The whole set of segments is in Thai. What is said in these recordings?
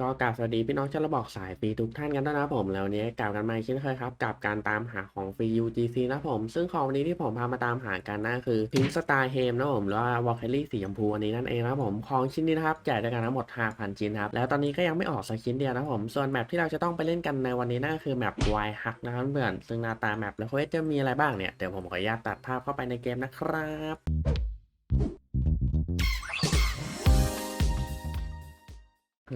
ก็กราบสวัสดีพี่น้องชาวระบอกสายฟรีทุกท่านกันด้วยนะผมแล้ววันนี้กลับกันมาเช่นเคยครับกับการตามหาของฟรี UGC นะผม ซึ่งของวันนี้ที่ผมพามาตามหากันนั่นคือพิงสตาร์เฮมนะผมหรือว่าวอลเคลลี่สีชมพูอันนี้นั่นเองนะผมของชิ้นนี้นะครับแจกด้วยกันทั้งหมด 5,000 ชิ้นครับแล้วตอนนี้ก็ยังไม่ออกสักชิ้นเดียวนะผม ส่วนแมปที่เราจะต้องไปเล่นกันในวันนี้นั่นก็คือแมปไวฮักนะครับเพื่อนซึ่งหน้าตาแมปและเควสจะมีอะไรบ้างเนี่ยเดี๋ยวผมขออนุญาตตัดภาพเข้าไปในเกมนะครับ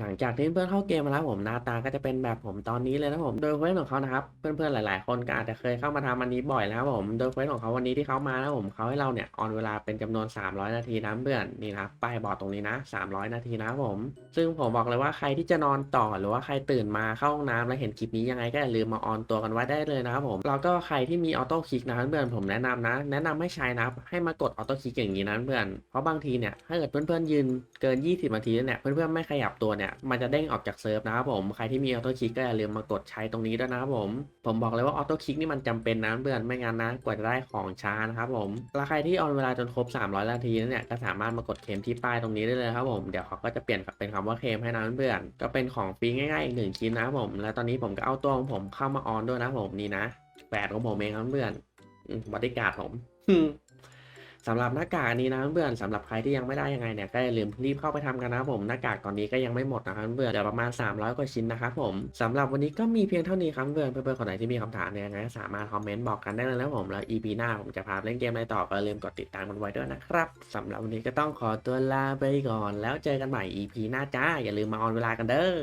หลังจากที่เพื่อนเข้าเกมมาแล้วผมหน้าตาก็จะเป็นแบบผมตอนนี้เลยนะผมโดยเควสของเขานะครับเพื่อนๆหลาย ๆ คนก็อาจจะเคยเข้ามาทำอันนี้บ่อยแล้วผมโดยเควสของเขาวันนี้ที่เขามานะผมเขาให้เราเนี่ยออนเวลาเป็นจำนวน 300 นาทีนะเพื่อนนี่นะป้ายบอกตรงนี้นะ 300 นาทีนะครับผม ซึ่งผมบอกเลยว่าใครที่จะนอนต่อหรือว่าใครตื่นมาเข้าห้องน้ำแล้วเห็นคลิปนี้ยังไงก็อย่าลืมมาออนตัวกันไว้ได้เลยนะครับผมแล้วก็ใครที่มีออโต้คลิกนะเพื่อนผมแนะนำนะ แนะนำให้ใช้นะให้มากดออโต้คลิกอย่างนี้นะเพื่อนเพราะบางทีเนี่ยถ้าเกิดเพื่อนๆยืนเกิน 20 นาทีเนี่ยเพื่อนๆไม่ขยับตัวเนี่ยมันจะเด้งออกจากเซิร์ฟนะครับผมใครที่มีออโต้คลิกก็อย่าลืมมากดใช้ตรงนี้ด้วยนะครับผม ผมบอกเลยว่าออโต้คลิกนี่มันจำเป็นนะเพื่อนไม่งั้นนะกว่าจะได้ของช้านะครับผมแล้วใครที่ออนเวลาจนครบ 300 นาทีแล้วเนี่ยก็สามารถมากดเคลมที่ป้ายตรงนี้ได้เลยครับผมเดี๋ยวเขาก็จะเปลี่ยนเป็นคำว่าเคลมให้นะเพื่อนก็เป็นของฟรีง่ายๆอีกหนึ่งชิ้นนะครับผม แล้วตอนนี้ผมก็เอาตัวของผมเข้ามาออนด้วยนะผมนี่นะแฝดของผมเองครับเพื่อนบอดี้การ์ดผม สำหรับหน้ากากอันนี้นะเพื่อนสำหรับใครที่ยังไม่ได้ยังไงเนี่ยก็อย่าลืมรีบเข้าไปทำกันนะผมหน้ากากตอนนี้ก็ยังไม่หมดนะครับเพื่อนเดี๋ยวประมาณ 300 กว่าชิ้นนะครับผมสำหรับวันนี้ก็มีเพียงเท่านี้ครับเพื่อนเพื่อนๆคนไหนที่มีคำถามเนี่ยยังไงก็สามารถคอมเมนต์บอกกันได้เลยนะผมแล้ว EP หน้าผมจะพาเล่นเกมอะไรต่อก็อย่าลืมกดติดตามกันไว้ด้วยนะครับสำหรับวันนี้ก็ต้องขอตัวลาไปก่อน แล้วเจอกันใหม่ EP หน้าจ้าอย่าลืมมาออนเวลากันเด้อ